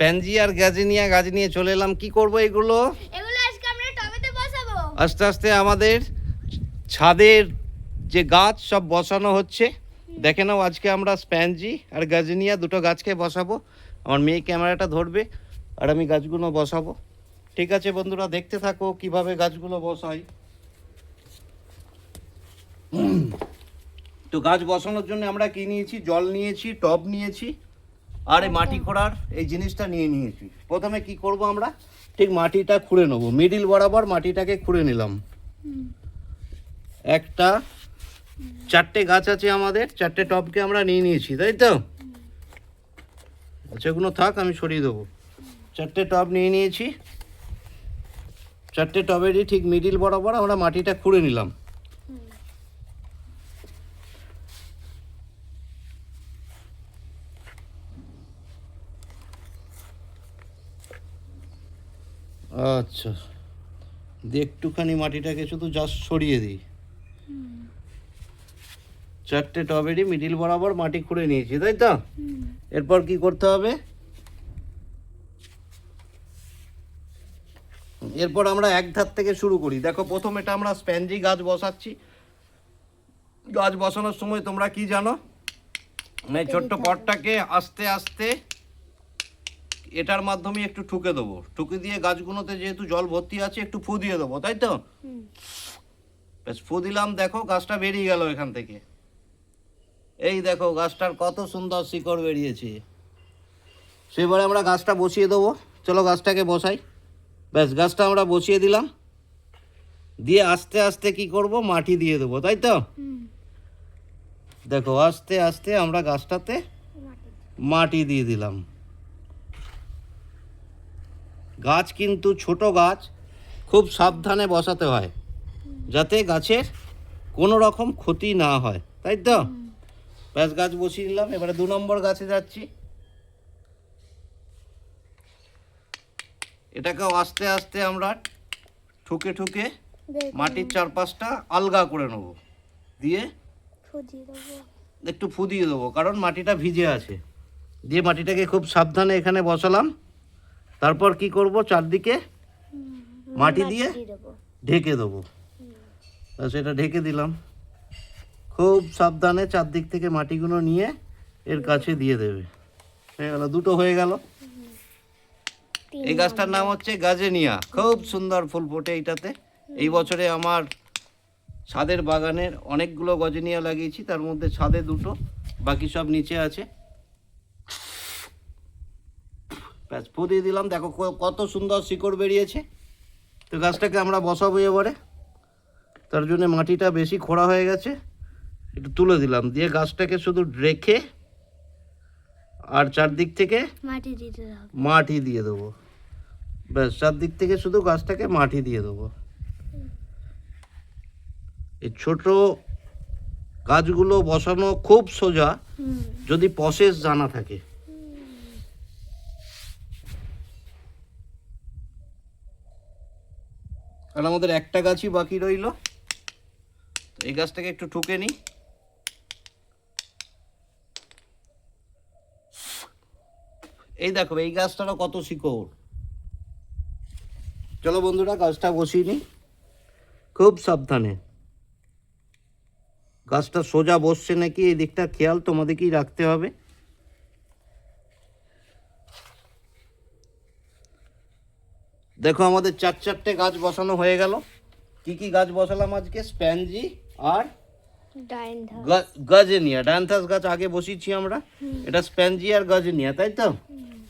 Pansy আর গাজিনিয়া গাছ নিয়ে চলে এলাম। কি করব এগুলো? এগুলো আজকে আমরা টবেতে বসাবো। আস্তে আস্তে আমাদের ছাদের যে গাছ সব বসানো হচ্ছে। দেখে নাও আজকে আমরা স্প্যানজি আর গাজিনিয়া দুটো গাছকে বসাবো। আমার মেয়ে ক্যামেরাটা ধরবে আর আমি গাছগুলো বসাবো। ঠিক আছে বন্ধুরা দেখতে থাকো কীভাবে গাছগুলো বসাই। তো গাছ বসানোর জন্য আমরা কি নিয়েছি? জল নিয়েছি টব নিয়েছি। আর এই মাটি খোঁড়ার, এই জিনিসটা নিয়ে নিয়েছি। প্রথমে কি করব আমরা? ঠিক মাটিটা খুঁড়ে নেব। মিডিল বরাবর মাটিটাকে খুঁড়ে নিলাম। একটা, চারটে গাছ আছে আমাদের, চারটে টবকে আমরা নিয়ে নিয়েছি, তাই তো? আচ্ছা এগুলো থাক, আমি সরিয়ে দেবো। চারটে টব নিয়ে নিয়েছি। চারটে টবেরই ঠিক মিডিল বরাবর আমরা মাটিটা খুঁড়ে নিলাম। আচ্ছা। দিয়ে একটুখানি মাটিটাকে শুধু জাস্ট সরিয়ে দিই। চারটে টবেরই মিডিল বরাবর মাটি খুঁড়ে নিয়েছি তাই তো? এরপর কি করতে হবে? এরপর আমরা এক ধার থেকে শুরু করি। দেখো প্রথম এটা আমরা স্প্যানজি গাছ বসাচ্ছি। গাছ বসানোর সময় তোমরা কি জানো? মানে ছোট্ট পটটাকে আস্তে আস্তে এটার মাধ্যমে একটু ঠুকে দেবো। ঠুকে দিয়ে গাছগুলোতে যেহেতু জল ভর্তি আছে একটু ফু দিয়ে দেবো তাই তো? বেশ ফু দিলাম দেখো গাছটা বেরিয়ে গেল এখান থেকে। এই দেখো গাছটার কত সুন্দর শিকড় বেরিয়েছে। সেবারে আমরা গাছটা বসিয়ে দেবো। চলো গাছটাকে বসাই। ব্যাস গাছটা আমরা বসিয়ে দিলাম। দিয়ে আস্তে আস্তে কি করব? মাটি দিয়ে দেবো তাই তো? দেখো আস্তে আস্তে আমরা গাছটাতে মাটি দিয়ে দিলাম। গাছ কিন্তু ছোট গাছ খুব সাবধানে বসাতে হয় যাতে গাছের কোনো রকম ক্ষতি না হয় তাই তো? ব্যাস গাছ বসিয়ে দিলাম এবারে দু নম্বর গাছে যাচ্ছি। এটাকেও আস্তে আস্তে আমরা ঠুকে ঠুকে মাটির চারপাশটা আলগা করে নেব দিয়ে একটু ফুদিয়ে দেবো কারণ মাটিটা ভিজে আছে। দিয়ে মাটিটাকে খুব সাবধানে এখানে বসালাম। তারপর কি করব? চারদিকে মাটি দিয়ে ঢেকে দেবো। সেটা ঢেকে দিলাম। খুব সাবধানে চারদিক থেকে মাটিগুলো নিয়ে এর কাছে দিয়ে দেবে। হয়ে গেল দুটো হয়ে গেল। এই গাছটার নাম হচ্ছে গাজেনিয়া। খুব সুন্দর ফুল ফোটে এইটাতে। এই বছরে আমার ছাদের বাগানের অনেকগুলো গজেনিয়া লাগিয়েছি তার মধ্যে ছাদে দুটো বাকি সব নিচে আছে। ব্যাস ফু দিয়ে দিলাম। দেখো কত সুন্দর শিকড় বেরিয়েছে। তো গাছটাকে আমরা বসাবো এবারে। তার জন্য মাটিটা বেশি খোঁড়া হয়ে গেছে। একটু তুলে দিলাম। দিয়ে গাছটাকে শুধু রেখে আর চারদিক থেকে মাটি দিতে মাটি দিয়ে দেবো। ব্যাস চারদিক থেকে শুধু গাছটাকে মাটি দিয়ে দেবো। এই ছোট গাছগুলো বসানো খুব সোজা। যদি প্রসেস জানা থাকে। আর আমাদের একটা গাছই বাকি রইল। তো এই গাছটাকে একটু ঠুকে নিই। এই দেখো, এই গাছটারও কত শিকড়। চলো বন্ধুরা, গাছটা বসিয়ে নিই। খুব সাবধানে। গাছটা সোজা বসছে নাকি, এই দিকটা খেয়াল তোমাদেরকেই রাখতে হবে। দেখো আমাদের চার চারটে গাছ বসানো হয়ে গেল। কি কি গাছ বসালাম আজকে? স্প্যানজি আর গাজেনিয়া। ডায়ান্থাস গাছ আগে বসিয়েছি আমরা। এটা স্প্যানজি আর গাজেনিয়া তাই তো?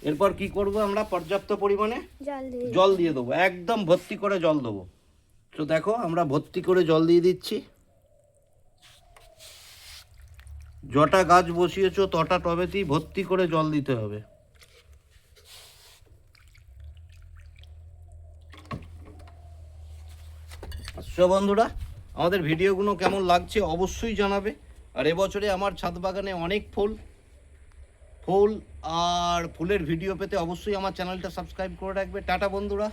এরপর কি করব আমরা? পর্যাপ্ত পরিমাণে জল দিয়ে দেবো। একদম ভর্তি করে জল দেবো। তো দেখো আমরা ভর্তি করে জল দিয়ে দিচ্ছি। যটা গাছ বসিয়েছো তটা টবেতেই ভর্তি করে জল দিতে হবে। আচ্ছা বন্ধুরা, আমাদের ভিডিওগুলো কেমন লাগছে অবশ্যই জানাবে। আর এবছরে আমার ছাদ বাগানে অনেক ফুল ফুল আর ফুলের ভিডিও পেতে অবশ্যই আমার চ্যানেলটা সাবস্ক্রাইব করে রাখবে। টাটা বন্ধুরা।